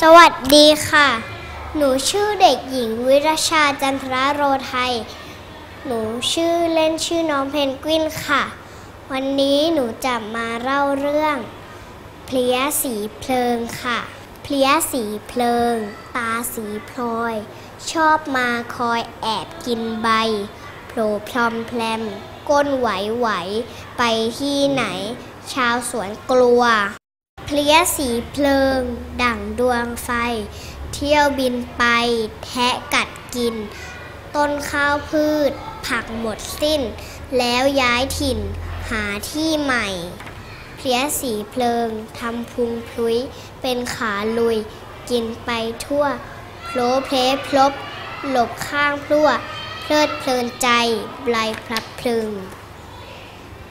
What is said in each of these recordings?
สวัสดีค่ะ หนูชื่อเด็กหญิงวิรชาจันทราโรไทย หนูชื่อเล่นชื่อน้องเพนกวินค่ะ วันนี้หนูจะมาเล่าเรื่อง เพลียสีเพลิงค่ะ เพลียสีเพลิง ตาสีพลอย ชอบมาคอยแอบกินใบโผล่พลอมแพลมก้นไหวไหวๆไปที่ไหน ชาวสวนกลัว ลียสีเพลิง ดั่งดวงไฟ เที่ยวบินไปแทะกัดกิน ต้นข้าวพืช ผักหมดสิ้น แล้วย้ายถิ่นหาที่ใหม่ เพลียสีเพลิงทำพุงพลุย เป็นขาลุย กินไปทั่วโผลเพลพลบ หลบข้างพลั่ว เพลิดเพลินใจไบลพลับพลึง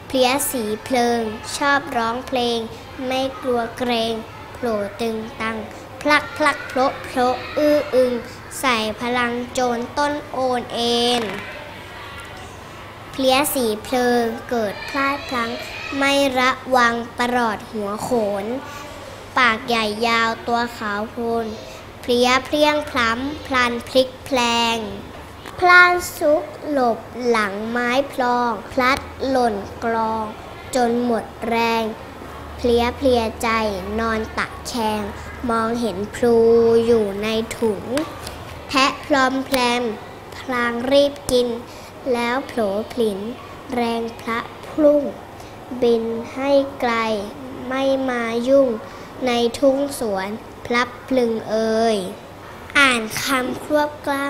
เพลียสีเพลิงชอบร้องเพลง ไม่กลัวเกรงโผล่ตึงตัง พลักพลักโผลโผลอื้ออึง ใส่พลังโจรต้นโอนเอ็นเพลียสีเพลิงเกิดพลาดพลั้ง ไม่ระวังประหลอดหัวโขน ปากใหญ่ยาวตัวขาวโพลนเพลียเพลียงพล้ำพลันพลิกแพลงพลานซุกหลบหลังไม้พลอง พลัดหล่นกลอง จนหมดแรง เพลียเพลียใจนอนตักแคง มองเห็นพลูอยู่ในถุง แพะพลอมแพลมพลางรีบกิน แล้วโผล่ผลิน แรงพระพรุ่ง บินให้ไกลไม่มายุ่ง ในทุ่งสวนพลับพลึงเอ่ยอ่านคำควบกล้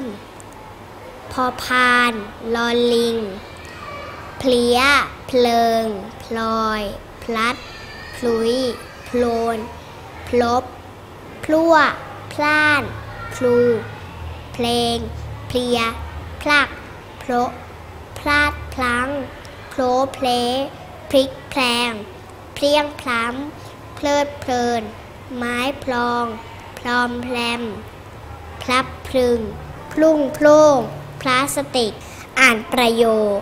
ำพอพานลอลิง เพลียเพลิง พลอย พลัด พลุย โพลน พลบ พลั่ว พล่าน พลู เพลง เพลีย พลัก โพลพลาดพลั้งโผลเพลพลิกแพลง เพลียงพล้ำ เพลิดเพลิน ไม้พลอง พลอมแพลม พลับพลึง พลุ่งโพล่ง พลาสติก อ่านประโยค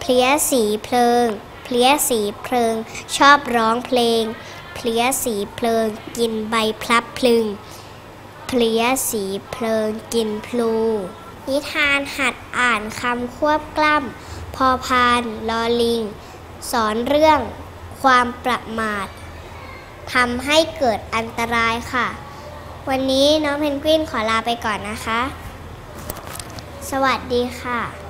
เพลียสีเพลิง เพลี้ยสีเพลิง ชอบร้องเพลง เพลี้ยสีเพลิง กินใบพลับพลึง เพลี้ยสีเพลิง กินพลู นิทานหัดอ่านคำควบกล้ำพอพานลอลิง สอนเรื่องความประมาททำให้เกิดอันตรายค่ะ วันนี้น้องเพนกวินขอลาไปก่อนนะคะ สวัสดีค่ะ